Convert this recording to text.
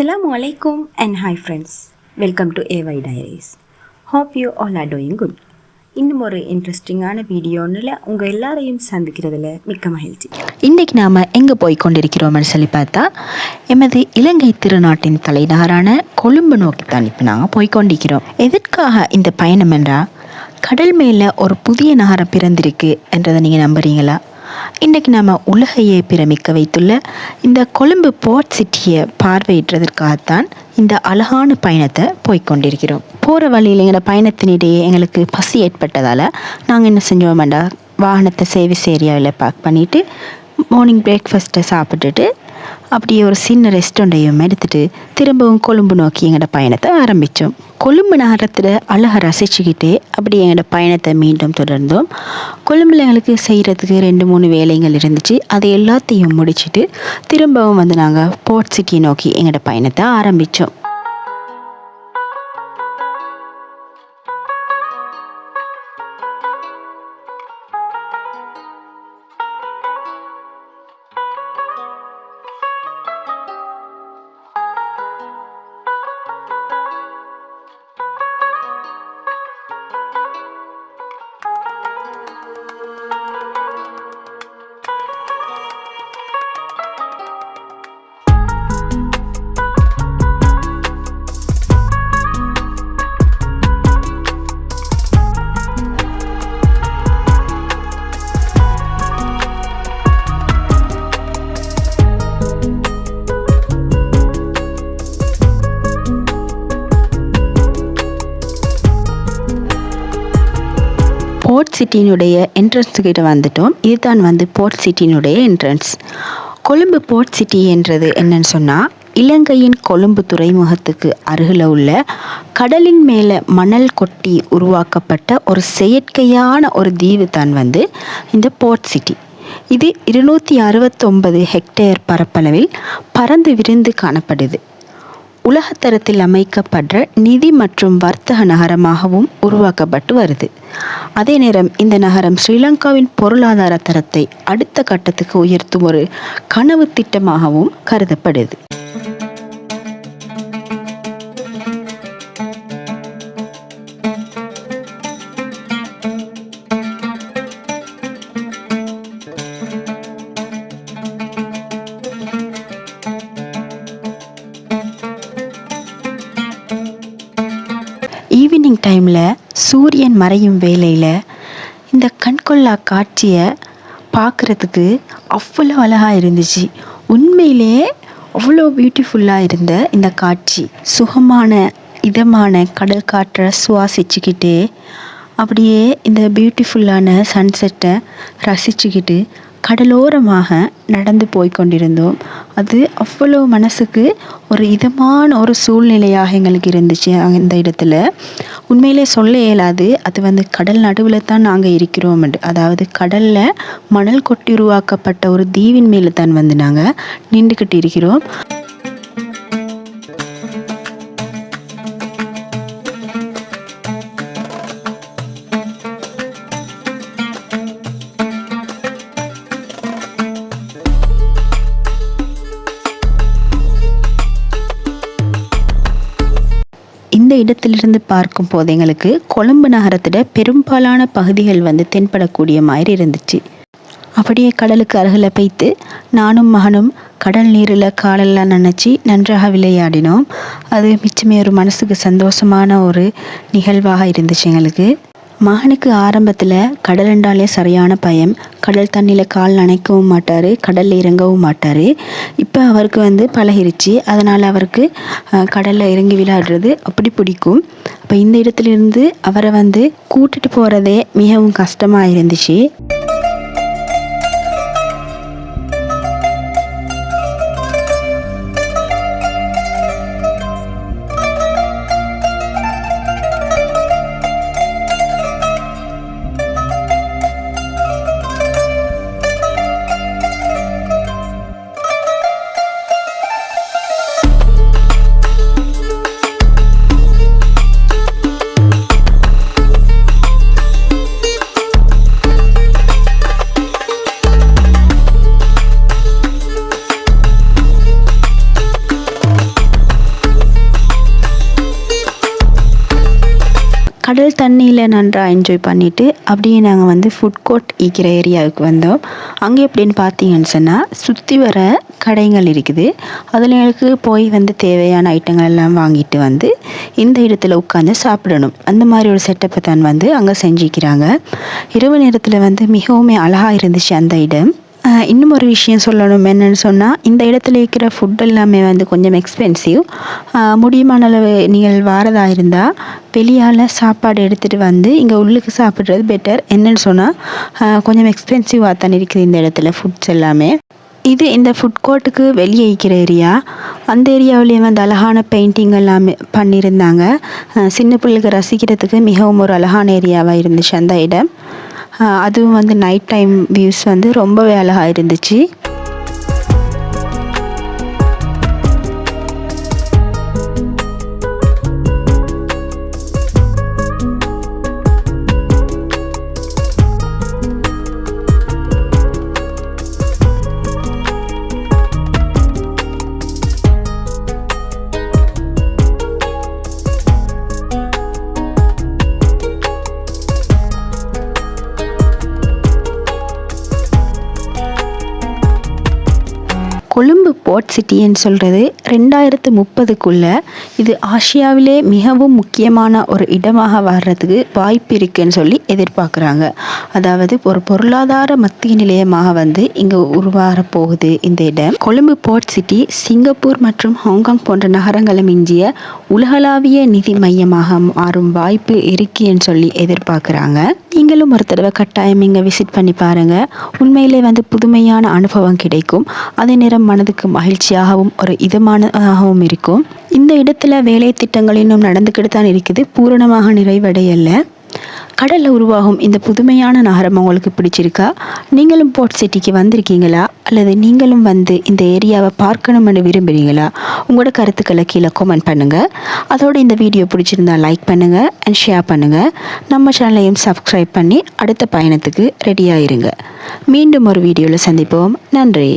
அஸ்லாம் வலைக்கும் and hi friends welcome to ஏவை diaries hope you all are doing good இன்னும் ஒரு இன்ட்ரெஸ்டிங்கான வீடியோனில் உங்கள் எல்லாரையும் சந்திக்கிறதுல மிக்க மகிழ்ச்சி. இன்றைக்கு நாம் எங்கே போய் கொண்டிருக்கிறோம்னு சொல்லி பார்த்தா எமது இலங்கை திருநாட்டின் தலைநகரான கொழும்பு நோக்கி தான் இப்போ நாங்கள் போய் கொண்டிருக்கிறோம். எதற்காக இந்த பயணம் என்றால் கடல் மேலே ஒரு புதிய நகரம் பிறந்திருக்கு என்றதை நீங்கள் நம்புறீங்களா? இன்றைக்கு நம்ம உலகையே பிரமிக்க வைத்துள்ள இந்த கொழும்பு போர்ட் சிட்டியை பார்வையிடுறதற்காகத்தான் இந்த அழகான பயணத்தை போய்கொண்டிருக்கிறோம் போகிற வழியில் எங்களோட பயணத்தினிடையே எங்களுக்கு பசி ஏற்பட்டதால் நாங்கள் என்ன செஞ்சோம்டா வாகனத்தை சேவிஸ் ஏரியாவில் பார்க் பண்ணிவிட்டு மார்னிங் பிரேக்ஃபாஸ்ட்டை சாப்பிட்டுட்டு அப்படியே ஒரு சின்ன ரெஸ்டாரண்ட்டையும் எடுத்துகிட்டு திரும்பவும் கொழும்பு நோக்கி எங்களோட பயணத்தை ஆரம்பித்தோம் கொழும்பு நகரத்தில் அழகை ரசிச்சுக்கிட்டே அப்படி எங்களோட பயணத்தை மீண்டும் தொடர்ந்தோம். கொழும்புல எங்களுக்கு செய்கிறதுக்கு ரெண்டு மூணு வேலைகள் இருந்துச்சு. அதை எல்லாத்தையும் முடிச்சுட்டு திரும்பவும் வந்து நாங்கள் போர்ட் சிட்டி நோக்கி எங்களோட பயணத்தை ஆரம்பித்தோம் சிட்டினுடைய சிட்டியினுடைய என்ட்ரன்ஸ் கிட்ட வந்துட்டோம். இதுதான் வந்து போர்ட் சிட்டினுடைய என்ட்ரன்ஸ் கொழும்பு போர்ட் சிட்டி என்றது என்னன்னு சொன்னால் இலங்கையின் கொழும்பு துறைமுகத்துக்கு அருகில் உள்ள கடலின் மேலே மணல் கொட்டி உருவாக்கப்பட்ட ஒரு செயற்கையான ஒரு தீவு தான் வந்து இந்த போர்ட் சிட்டி இது இருநூற்றி அறுபத்தொன்பது ஹெக்டேர் பரப்பளவில் பறந்து விரிந்து காணப்படுது. உலகத்தரத்தில் அமைக்கப்படுற நிதி மற்றும் வர்த்தக நகரமாகவும் உருவாக்கப்பட்டு வருது. அதே நேரம் இந்த நகரம் ஸ்ரீலங்காவின் பொருளாதார தரத்தை அடுத்த கட்டத்துக்கு உயர்த்தும் ஒரு கனவு திட்டமாகவும் கருதப்படுது. ஈவினிங் டைமில் சூரியன் மறையும் வேலையில் இந்த கண்கொள்ளா காட்சியை பார்க்குறதுக்கு அவ்வளோ அழகாக இருந்துச்சு. உண்மையிலேயே அவ்வளோ பியூட்டிஃபுல்லாக இருந்த இந்த காட்சி. சுகமான இதமான கடல் காற்றை சுவாசிச்சுக்கிட்டே அப்படியே இந்த பியூட்டிஃபுல்லான சன்செட்டை ரசிச்சுக்கிட்டு கடலோரமாக நடந்து போய் கொண்டிருந்தோம். அது அவ்வளோ மனசுக்கு ஒரு இதமான ஒரு சூழ்நிலையாக எங்களுக்கு இருந்துச்சு அந்த இடத்துல. உண்மையிலே சொல்ல இயலாது அது வந்து கடல் நடுவில் தான் நாங்கள் இருக்கிறோம் அதாவது கடலில் மணல் கொட்டி உருவாக்கப்பட்ட ஒரு தீவின் மேலே தான் வந்து நாங்கள் நின்றுக்கிட்டு இருக்கிறோம். இந்த இடத்திலிருந்து பார்க்கும் போது எங்களுக்கு கொழும்பு நகரத்தில் பெரும்பாலான பகுதிகள் வந்து தென்படக்கூடிய மாதிரி இருந்துச்சு. அப்படியே கடலுக்கு அருகில் வைத்து நானும் மகனும் கடல் நீரில் காலெல்லாம் நினச்சி நன்றாக விளையாடினோம். அது மிச்சமே ஒரு மனசுக்கு சந்தோஷமான ஒரு நிகழ்வாக இருந்துச்சு எங்களுக்கு. மகனுக்கு ஆரம்பத்தில் கடல் என்றாலே சரியான பயம். கடல் தண்ணியில் கால் நனைக்கவும் மாட்டார் கடலில் இறங்கவும் மாட்டார். இப்போ அவருக்கு வந்து பழகிருச்சு. அதனால் அவருக்கு கடலில் இறங்கி விளையாடுறது அப்படி பிடிக்கும். அப்போ இந்த இடத்துலேருந்து அவரை வந்து கூட்டிட்டு போகிறதே மிகவும் கஷ்டமாக இருந்துச்சு. கடல் தண்ணியில் நன்றாக என்ஜாய் பண்ணிவிட்டு அப்படியே நாங்கள் வந்து ஃபுட் கோர்ட் ஈக்கிற ஏரியாவுக்கு வந்தோம். அங்கே எப்படின்னு பார்த்தீங்கன்னு சொன்னால் சுற்றி வர கடைகள் இருக்குது. அதில் எனக்கு போய் வந்து தேவையான ஐட்டங்கள் எல்லாம் வாங்கிட்டு வந்து இந்த இடத்துல உட்காந்து சாப்பிடணும். அந்த மாதிரி ஒரு செட்டப்பை தான் வந்து அங்கே செஞ்சுக்கிறாங்க. இரவு நேரத்தில் வந்து மிகவும் அழகாக இருந்துச்சு அந்த இடம். இன்னும் ஒரு விஷயம் சொல்லணும் என்னென்னு சொன்னால் இந்த இடத்துல இருக்கிற ஃபுட் எல்லாமே வந்து கொஞ்சம் எக்ஸ்பென்சிவ் முடியுமான அளவு நீங்கள் வாரதாக இருந்தால் வெளியால் சாப்பாடு எடுத்துகிட்டு வந்து இங்கே உள்ளுக்கு சாப்பிட்றது பெட்டர் என்னன்னு சொன்னால் கொஞ்சம் எக்ஸ்பென்சிவாக தான் இருக்குது இந்த இடத்துல ஃபுட்ஸ் எல்லாமே. இது இந்த ஃபுட் கோர்ட்டுக்கு வெளியே இருக்கிற ஏரியா அந்த ஏரியாவிலேயே வந்து அழகான பெயிண்டிங் எல்லாமே பண்ணியிருந்தாங்க. சின்ன பிள்ளைங்க ரசிக்கிறதுக்கு மிகவும் ஒரு அழகான ஏரியாவாக இருந்துச்சு அந்த இடம். அதுவும் வந்து நைட் டைம் வியூஸ் வந்து ரொம்பவே அழகாக இருந்துச்சு. கொழும்பு போர்ட் சிட்டின்னு சொல்கிறது ரெண்டாயிரத்து முப்பதுக்குள்ளே இது ஆசியாவிலே மிகவும் முக்கியமான ஒரு இடமாக வர்றதுக்கு வாய்ப்பு இருக்குன்னு சொல்லி எதிர்பார்க்குறாங்க. அதாவது ஒரு பொருளாதார மத்திய நிலையமாக வந்து இங்கே உருவாக போகுது இந்த இடம். கொழும்பு போர்ட் சிட்டி சிங்கப்பூர் மற்றும் ஹாங்காங் போன்ற நகரங்களை மிஞ்சிய உலகளாவிய நிதி மையமாக மாறும் வாய்ப்பு இருக்குன்னு சொல்லி எதிர்பார்க்குறாங்க. நீங்களும் ஒரு தடவை கட்டாயம் இங்கே விசிட் பண்ணி பாருங்கள் உண்மையிலே வந்து புதுமையான அனுபவம் கிடைக்கும். அதே நேரம் மனதுக்கு மகிழ்ச்சியாகவும் ஒரு இதமானதாகவும் இருக்கும். இந்த இடத்துல வேலை திட்டங்கள் இன்னும் நடந்துக்கிட்டு தான் இருக்குது. பூரணமாக நிறைவடையலை. கடலில் உருவாகும் இந்த புதுமையான நகரம் உங்களுக்கு பிடிச்சிருக்கா? நீங்களும் போர்ட் சிட்டிக்கு வந்திருக்கீங்களா? அல்லது நீங்களும் வந்து இந்த ஏரியாவை பார்க்கணும்னு விரும்புகிறீங்களா உங்களோட கருத்துக்களை கீழே கமெண்ட் பண்ணுங்கள் அதோடு இந்த வீடியோ பிடிச்சிருந்தா லைக் பண்ணுங்கள் அண்ட் ஷேர் பண்ணுங்கள் நம்ம சேனலையும் சப்ஸ்கிரைப் பண்ணி அடுத்த பயணத்துக்கு ரெடியாயிருங்க மீண்டும் ஒரு வீடியோவில் சந்திப்போம். நன்றி.